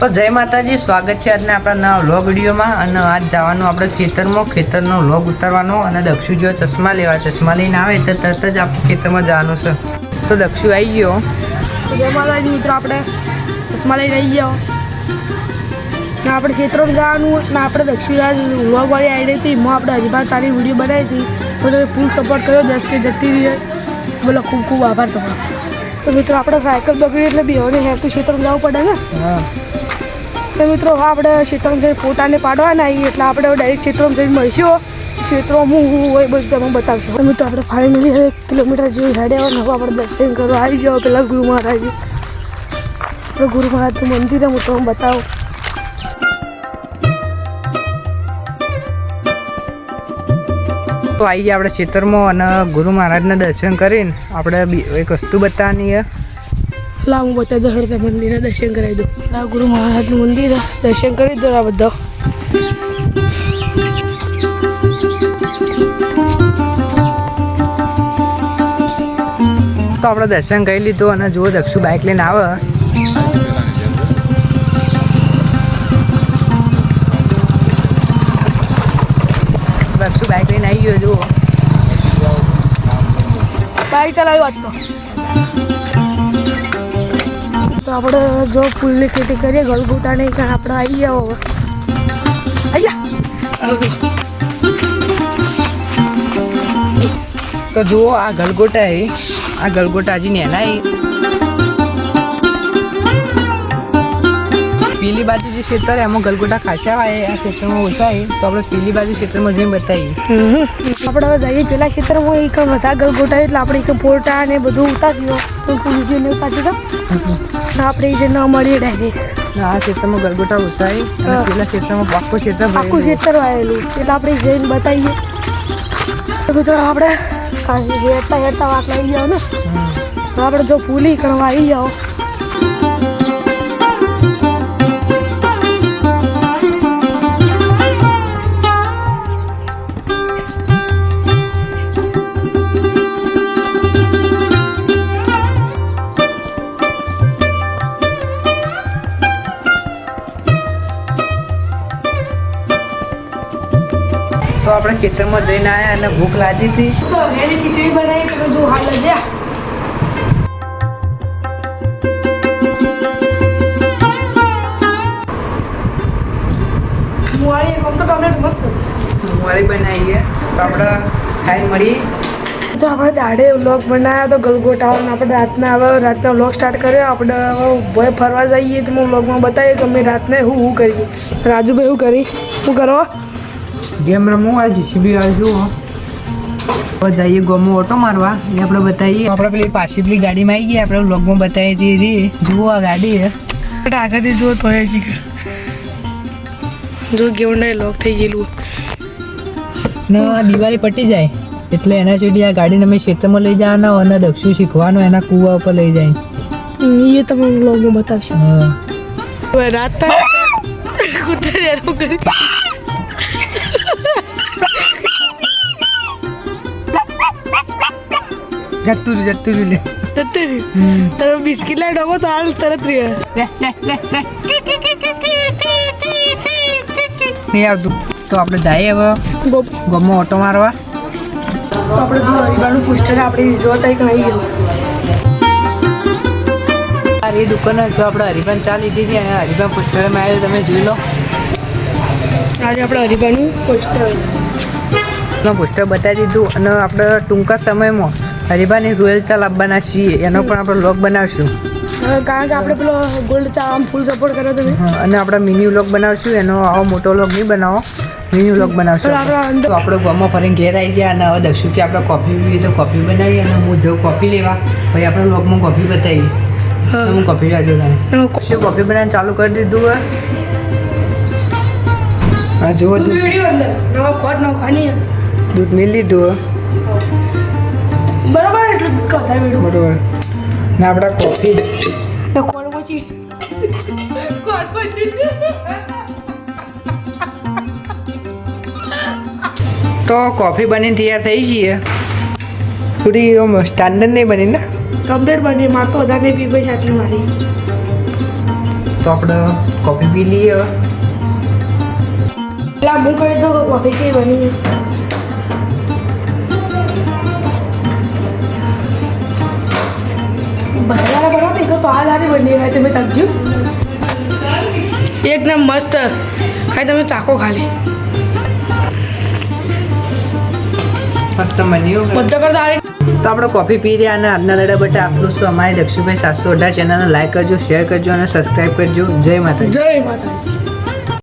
તો જય માતાજી સ્વાગત છે આજના આપણા નવા વ્લોગ વિડીયોમાં. અને આજ જવાનું આપણે ખેતરમાં. ખેતરનો વ્લોગ ઉતારવાનો અને દક્ષુ જો ચશ્મા લેવા ચશ્મા લઈને આવે તો તરત જ આપણે ખેતરમાં જવાનું છે. તો દક્ષુ આવી ગયો. જય માતાજી મિત્રો આપણે ચશ્મા લઈને આવી ગયો. ને આપણે ખેતરમાં જવાનું ને આપણે દક્ષિણરાજ વ્લોગવાળી આઈડી હતી. એમાં આપણે હજી બાર સારી વીડિયો બનાવી હતી. તો તમે ફૂલ સપોર્ટ કર્યો દસ કે જતી રહી. બોલો ખૂબ ખૂબ આભાર તમારો. તો મિત્રો આપણે સાયકલ બગડી એટલે બેહોને હેરતું ખેતરમાં જવું પડે ને? હા. તો મિત્રો આપણે ક્ષેત્રમાં જઈને ફોટાને પાડવાના આવીએ એટલે આપણે ડાયરેક્ટ ક્ષેત્રમાં જઈને મળીશું. ખેતરમાં હું હોય બધું તમે બતાવશો. તમે તો આપણે ફાઇનલી એક કિલોમીટર જેવી હેડે આવે ને, હવે આપણે દર્શન કરવા આવી જાઓ પેલા ગુરુ મહારાજ. આપણે ગુરુ મહારાજનું મંદિર હું તમને બતાવું. તો આવી ગયા આપણે ખેતરમાં અને ગુરુ મહારાજના દર્શન કરીને આપણે એક વસ્તુ બતાવવાની લાવ હું બધા દઉં મંદિરના દર્શન કરાવી દઉં. આ ગુરુ મહારાજનું મંદિર દર્શન કરી દો આ બધા. તો આપણે દર્શન કરી લીધું અને જુઓ દક્ષુ બાઇક લઈને આવે. દક્ષુ બાઇક લઈને આવી ગયો જુઓ. બાઈક ચલાવી વાત તો આપણે જો ફૂલની ખેતી કરીએ ગલગોટા નહીં કારણ આપણે આવી જાઓ હવે. અહીંયા તો જુઓ આ ગલગોટા એ આ ગલગોટા હજી નેના પીલી બાજુ જે ખેતર એમાં ગલગોટા ખાસા હોય આ ખેતરમાં ઓછા હોય તો આપણે પેલી બાજુ ખેતરમાં જઈને બતાવીએ. આપણે હવે જઈએ પેલા ક્ષેત્રમાં એક વધારે ગલગોટા એટલે આપણે એક ફોટા ને બધું ઉતાર્યું તો તો? આપણે જે ન મળીએ ડાયરેક્ટ આ ખેતરમાં ગલગોટા હોય અને. પેલા આખું ખેતર આખું ભરેલું. ખેતર વાયેલું એટલે આપણે જઈને બતાવીએ. તો મિત્રો આપણે હેરતા હેરતા વાત લઈ જાઓ ને. તો આપણે જો ફૂલી કરવા આવી જાઓ. તો આપણે ખેતરમાં જઈને આવ્યા અને ભૂખ લાગી હતી. ખીચડી બનાવી તમે જો હાલ મુવાળી બનાવીએ તો આપણે ખાઈ મળી. તો આપણે દાડે વ્લોગ બનાવ્યા તો ગલગોટા અને આપણે રાતના હવે રાતના વ્લોગ સ્ટાર્ટ કર્યો. આપણે ફરવા જઈએ તો હું વ્લોગમાં બતાવીએ કે અમે રાતને હું હું કરીએ? રાજુભાઈ શું કરી? શું કરો? ગેમ રમવું જીસીબી વાળ જુઓ. હવે જઈએ ગમો ઓટો મારવા. એ આપણે બતાવીએ આપણે પેલી પાછી પેલી ગાડીમાં આવી ગઈ આપણે વ્લોગમાં બતાવી હતી જુઓ આ ગાડી આગળથી જો તો એ જો ગેવને લોક થઈ ગયેલું ને દિવાળી પટી જાય. એટલે એના છેડી આ ગાડીને અમે ક્ષેત્રમાં લઈ જવાના અને દક્ષુ શીખવાનું એના કૂવા ઉપર લઈ જાય. એ તમે બ્લોગમાં બતાવશો. રાત કૂતર જતું રહ્યું, જતું રહ્યું લે. જતી રહી હમ. બિસ્કિટ લઈ ડબો તો હાલ તરત રહ્યા લે લે લે લે. નહીં આવતું. તો આપણે જઈએ હવે. ગમો ઓટો મારવા. તો આપણે જો હરિબાનું પોસ્ટર આપણે જોતા એક આવી ગયો. આ એ દુકાન જો આપણે હરિભાન ચા લીધી હતી અને હરિભાન પોસ્ટરમાં આવ્યો તમે જોઈ લો. આજે આપણે હરિબાનું પોસ્ટર. પોસ્ટર બતાવી દીધું અને આપણે ટૂંકા સમયમાં હરિભાની રોયલ ચા લાવવાના છીએ. એનો પણ આપણે લોક બનાવશું. કારણ કે આપણે પેલો ગોલ્ડ ચા આમ ફૂલ સપોર્ટ કર્યો તમે અને આપણે મિની વ્લોગ બનાવશું. એનો આવો મોટો વ્લોગ નહીં બનાવો. મિની વ્લોગ બનાવશું તો આપણે ગામમાં ફરીને ઘેર આવી ગયા અને હવે દક્ષુ કે આપણે કોફી પીવી તો કોફી બનાવીએ અને હું જઉં કોફી લેવા. પછી આપણે વ્લોગમાં કોફી બતાવી હું. કોફી લાગ્યો તને શું કોફી બનાવવાનું ચાલુ કરી દીધું હોય હા જુઓ દૂધ. મિલ લીધું બરાબર એટલું જ કહો થાય બરાબર. ને આપણા કોફી. તો ખોટ પછી? ખોટ પછી? તો કોફી બનીને તૈયાર થઈ જઈએ. થોડી આમ સ્ટાન્ડર્ડ નહીં બની ને? કમ્પ્લીટ બની માર તો વધારે નહીં પી ભાઈ આટલી મારી. તો તો આપણે કોફી પી લઈએ. એટલે હું કહી દઉં કોફી છે બની સારી બની હોય તમે ચાખજો. એકદમ મસ્ત. ખાઈ તમે ચાકો ખાલી. મસ્ત બન્યું. બધો કરતા આવી તો આપણે કોફી પી રહ્યા અને આજના દાડા બટા આપણું શું અમારી લક્ષ્મીભાઈ સાતસો અઢાર ચેનલને લાઈક કરજો શેર કરજો અને સબસ્ક્રાઈબ કરજો. જય માતા જય માતા